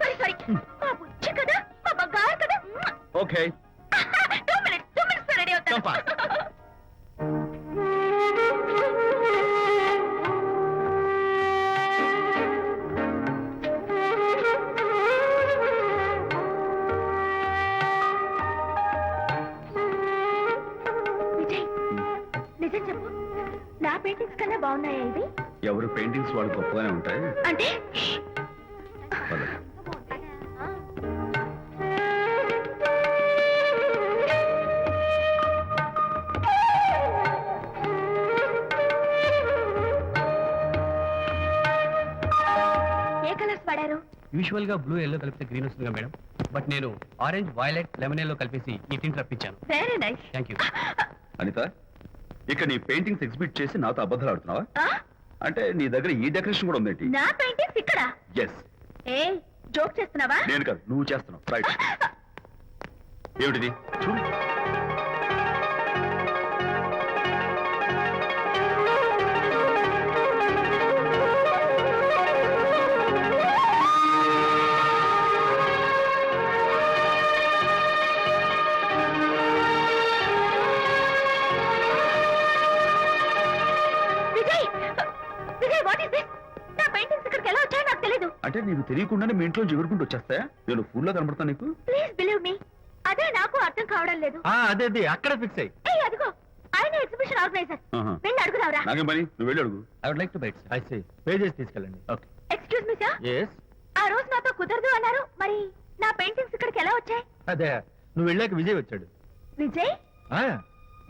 Sorry sorry. మా బుజ్జి కదా మా బంగారు కదా. Okay. Two minutes two minutes ready అవుతాను. విజయ్ నిజం చెప్పు. నా పెయింటింగ్స్ కన్నా బాగున్నాయా ఇవి? ఎవరు పెయింటింగ్స్ వాళ్ళు గొప్పగానే ఉంటాయి అంటే ఏ కలర్స్ వాడారు? యూజువల్గా బ్లూ ఎల్లో కలిపితే గ్రీన్ వస్తుందిగా మేడం. బట్ నేను ఆరెంజ్ వైలెట్ లెమన్ ఎల్లో కలిపేసి ఈ tint రప్పించాను. Very nice thank you Anitha ఇక నీ పెయింటింగ్స్ ఎగ్జిబిట్ చేసి నాతో అబద్ధాలు ఆడుతున్నావా? అంటే నీ దగ్గర ఈ డెకరేషన్ కూడా ఉందేంటి? నా పెయింటింగ్స్ ఇక్కడ? ఎస్ ఏ జోక్ చేస్తున్నావా? నేను కాదు నువ్వు చేస్తున్నావు. రైట్ ఏమిటిది? చూడు. విజయ్ వాట్ ఇస్ దిస్ నా పెయింటింగ్స్ ఇక్కడికి ఎలా వచ్చాయో నాకు తెలీదు. అంటే నీకు తెలియకుండానే మీ ఇంట్లో ఎగురుకుంటూ వచ్చేస్తాయా నేను ఫుల్గా కనబడతా నీకు? ప్లీజ్ బిలీవ్ మీ అదే నాకు అర్థం కావడం లేదు. అదే అదే అక్కడ ఫిక్స్ అయ్యి. అదిగో. ఆయన ఎగ్జిబిషన్ ఆర్గనైజర్ ఆహా. వెళ్ళి అడుగుదావరా నాకేం పని? నువ్వు వెళ్ళి అడుగు. I would like to bite I see pages తీసుకెళ్ళండి. Okay excuse me sir yes ఆ రోజు నాతో కుదరదు అన్నారు. మరి నా పెయింటింగ్స్ ఇక్కడికి ఎలా వచ్చాయి? అదే నువ్వు వెళ్ళాక విజయ్ వచ్చాడు. విజయ్? ఆ,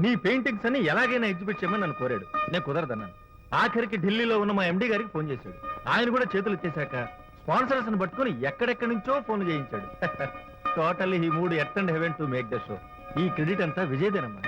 నీ పెయింటింగ్స్ అని ఎలాగైనా ఎగ్జిబిట్ చేయమని నన్ను కోరాడు. నేను కుదరదన్నాను. ఆఖరికి ఢిల్లీలో ఉన్న మా ఎండి గారికి ఫోన్ చేశాడు. ఆయన కూడా చేతులు ఎత్తేశాక స్పాన్సర్స్ని పట్టుకొని ఎక్కడెక్కడి నుంచో ఫోన్ చేయించాడు. టోటల్లీ ఈ మూడు earth and heaven to make the show. ఈ క్రెడిట్ అంతా విజయదేనమ్మా.